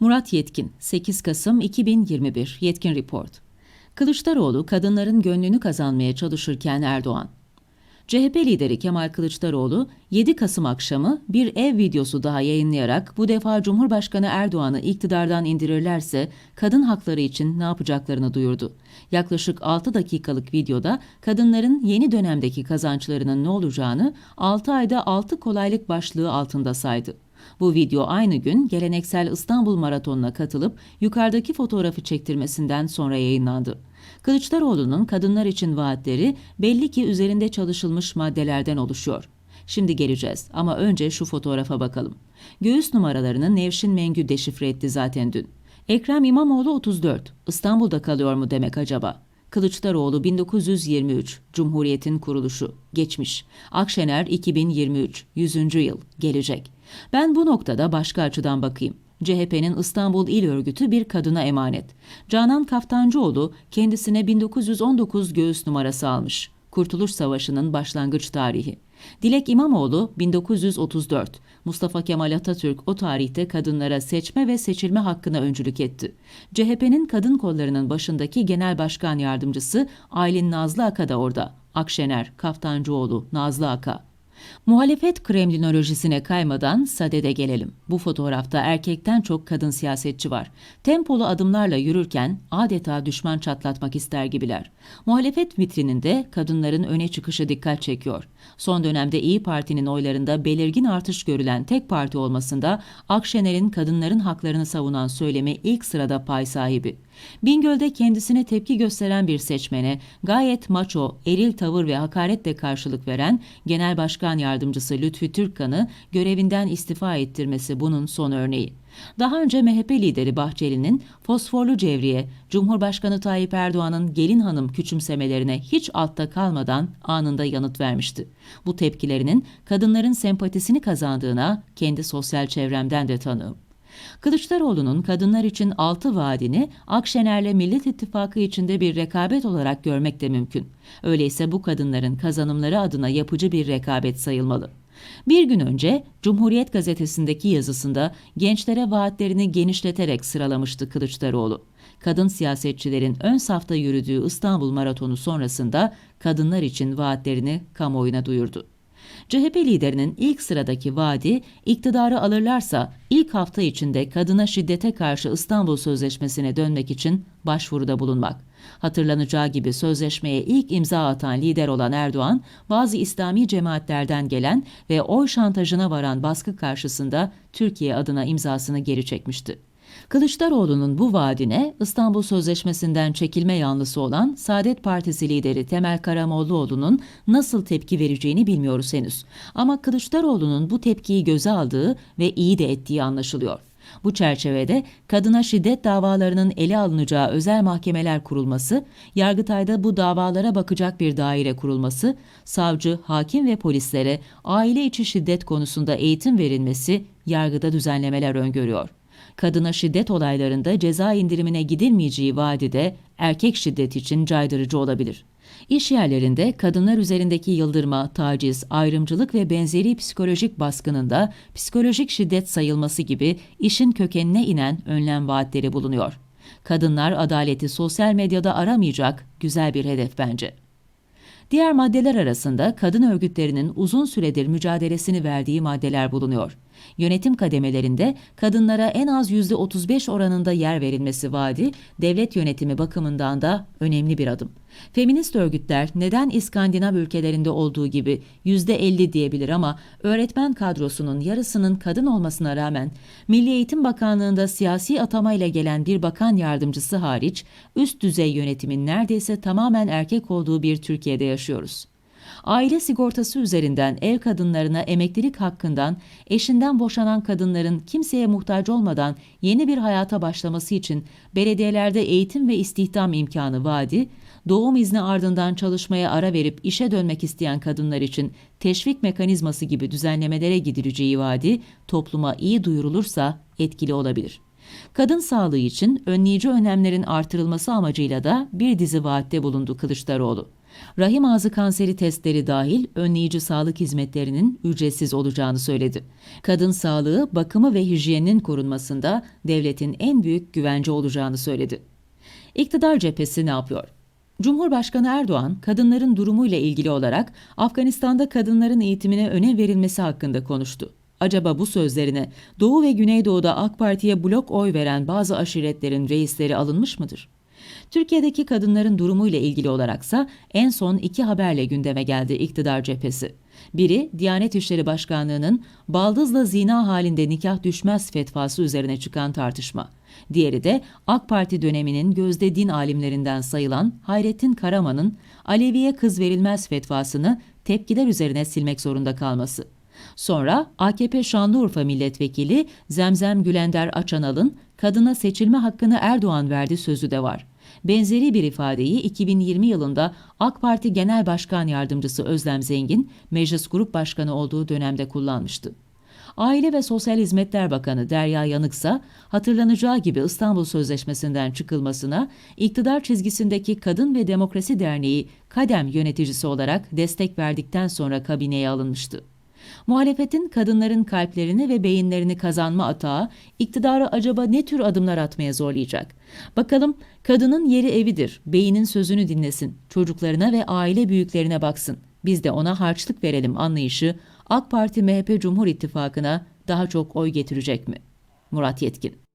Murat Yetkin, 8 Kasım 2021 Yetkin Report. Kılıçdaroğlu kadınların gönlünü kazanmaya çalışırken Erdoğan. CHP lideri Kemal Kılıçdaroğlu 7 Kasım akşamı bir ev videosu daha yayınlayarak bu defa Cumhurbaşkanı Erdoğan'ı iktidardan indirirlerse kadın hakları için ne yapacaklarını duyurdu. Yaklaşık 6 dakikalık videoda kadınların yeni dönemdeki kazançlarının ne olacağını 6 ayda 6 kolaylık başlığı altında saydı. Bu video aynı gün geleneksel İstanbul Maratonu'na katılıp yukarıdaki fotoğrafı çektirmesinden sonra yayınlandı. Kılıçdaroğlu'nun kadınlar için vaatleri belli ki üzerinde çalışılmış maddelerden oluşuyor. Şimdi geleceğiz ama önce şu fotoğrafa bakalım. Göğüs numaralarını Nevşin Mengü deşifre etti zaten dün. Ekrem İmamoğlu 34. İstanbul'da kalıyor mu demek acaba? Kılıçdaroğlu 1923, Cumhuriyet'in kuruluşu, geçmiş. Akşener 2023, 100. yıl, gelecek. Ben bu noktada başka açıdan bakayım. CHP'nin İstanbul İl Örgütü bir kadına emanet. Canan Kaftancıoğlu kendisine 1919 göğüs numarası almış. Kurtuluş Savaşı'nın başlangıç tarihi. Dilek İmamoğlu 1934. Mustafa Kemal Atatürk o tarihte kadınlara seçme ve seçilme hakkına öncülük etti. CHP'nin kadın kollarının başındaki genel başkan yardımcısı Aylin Nazlı Aka da orada. Akşener, Kaftancıoğlu, Nazlı Aka. Muhalefet kremlinolojisine kaymadan sadede gelelim. Bu fotoğrafta erkekten çok kadın siyasetçi var. Tempolu adımlarla yürürken adeta düşman çatlatmak ister gibiler. Muhalefet vitrininde kadınların öne çıkışı dikkat çekiyor. Son dönemde İyi Parti'nin oylarında belirgin artış görülen tek parti olmasında Akşener'in kadınların haklarını savunan söylemi ilk sırada pay sahibi. Bingöl'de kendisine tepki gösteren bir seçmene gayet maço, eril tavır ve hakaretle karşılık veren Genel Başkan Yardımcısı Lütfi Türkkan'ı görevinden istifa ettirmesi bunun son örneği. Daha önce MHP lideri Bahçeli'nin fosforlu cevriye, Cumhurbaşkanı Tayyip Erdoğan'ın gelin hanım küçümsemelerine hiç altta kalmadan anında yanıt vermişti. Bu tepkilerinin kadınların sempatisini kazandığına kendi sosyal çevremden de tanığım. Kılıçdaroğlu'nun kadınlar için altı vaadini Akşener'le Millet İttifakı içinde bir rekabet olarak görmek de mümkün. Öyleyse bu kadınların kazanımları adına yapıcı bir rekabet sayılmalı. Bir gün önce Cumhuriyet gazetesindeki yazısında gençlere vaatlerini genişleterek sıralamıştı Kılıçdaroğlu. Kadın siyasetçilerin ön safta yürüdüğü İstanbul Maratonu sonrasında kadınlar için vaatlerini kamuoyuna duyurdu. CHP liderinin ilk sıradaki vaadi iktidarı alırlarsa ilk hafta içinde kadına şiddete karşı İstanbul Sözleşmesi'ne dönmek için başvuruda bulunmak. Hatırlanacağı gibi sözleşmeye ilk imza atan lider olan Erdoğan, bazı İslami cemaatlerden gelen ve oy şantajına varan baskı karşısında Türkiye adına imzasını geri çekmişti. Kılıçdaroğlu'nun bu vaadine İstanbul Sözleşmesi'nden çekilme yanlısı olan Saadet Partisi lideri Temel Karamollaoğlu'nun nasıl tepki vereceğini bilmiyoruz henüz. Ama Kılıçdaroğlu'nun bu tepkiyi göze aldığı ve iyi de ettiği anlaşılıyor. Bu çerçevede kadına şiddet davalarının ele alınacağı özel mahkemeler kurulması, Yargıtay'da bu davalara bakacak bir daire kurulması, savcı, hakim ve polislere aile içi şiddet konusunda eğitim verilmesi, yargıda düzenlemeler öngörüyor kadına şiddet olaylarında ceza indirimine gidilmeyeceği vaadi de erkek şiddet için caydırıcı olabilir. İş yerlerinde kadınlar üzerindeki yıldırma, taciz, ayrımcılık ve benzeri psikolojik baskının da psikolojik şiddet sayılması gibi işin kökenine inen önlem vaatleri bulunuyor. Kadınlar adaleti sosyal medyada aramayacak güzel bir hedef bence. Diğer maddeler arasında kadın örgütlerinin uzun süredir mücadelesini verdiği maddeler bulunuyor. Yönetim kademelerinde kadınlara en az %35 oranında yer verilmesi vaadi devlet yönetimi bakımından da önemli bir adım. Feminist örgütler neden İskandinav ülkelerinde olduğu gibi %50 diyebilir ama öğretmen kadrosunun yarısının kadın olmasına rağmen Milli Eğitim Bakanlığı'nda siyasi atamayla gelen bir bakan yardımcısı hariç üst düzey yönetimin neredeyse tamamen erkek olduğu bir Türkiye'de yaşıyoruz aile sigortası üzerinden ev kadınlarına emeklilik hakkından, eşinden boşanan kadınların kimseye muhtaç olmadan yeni bir hayata başlaması için belediyelerde eğitim ve istihdam imkanı vaadi, doğum izni ardından çalışmaya ara verip işe dönmek isteyen kadınlar için teşvik mekanizması gibi düzenlemelere gidileceği vaadi topluma iyi duyurulursa etkili olabilir. Kadın sağlığı için önleyici önlemlerin artırılması amacıyla da bir dizi vaatte bulundu Kılıçdaroğlu. Rahim ağzı kanseri testleri dahil önleyici sağlık hizmetlerinin ücretsiz olacağını söyledi. Kadın sağlığı, bakımı ve hijyeninin korunmasında devletin en büyük güvence olacağını söyledi. İktidar cephesi ne yapıyor? Cumhurbaşkanı Erdoğan, kadınların durumuyla ilgili olarak Afganistan'da kadınların eğitimine önem verilmesi hakkında konuştu. Acaba bu sözlerine Doğu ve Güneydoğu'da AK Parti'ye blok oy veren bazı aşiretlerin reisleri alınmış mıdır? Türkiye'deki kadınların durumuyla ilgili olaraksa en son iki haberle gündeme geldi iktidar cephesi. Biri, Diyanet İşleri Başkanlığı'nın baldızla zina halinde nikah düşmez fetvası üzerine çıkan tartışma. Diğeri de AK Parti döneminin gözde din alimlerinden sayılan Hayrettin Karaman'ın Aleviye kız verilmez fetvasını tepkiler üzerine silmek zorunda kalması. Sonra AKP Şanlıurfa Milletvekili Zemzem Gülender Açanal'ın kadına seçilme hakkını Erdoğan verdi sözü de var. Benzeri bir ifadeyi 2020 yılında AK Parti Genel Başkan Yardımcısı Özlem Zengin, Meclis Grup Başkanı olduğu dönemde kullanmıştı. Aile ve Sosyal Hizmetler Bakanı Derya Yanıksa, hatırlanacağı gibi İstanbul Sözleşmesi'nden çıkılmasına iktidar çizgisindeki Kadın ve Demokrasi Derneği Kadem yöneticisi olarak destek verdikten sonra kabineye alınmıştı. Muhalefetin kadınların kalplerini ve beyinlerini kazanma atağı iktidarı acaba ne tür adımlar atmaya zorlayacak? Bakalım kadının yeri evidir, beynin sözünü dinlesin, çocuklarına ve aile büyüklerine baksın. Biz de ona harçlık verelim anlayışı AK Parti MHP Cumhur İttifakı'na daha çok oy getirecek mi? Murat Yetkin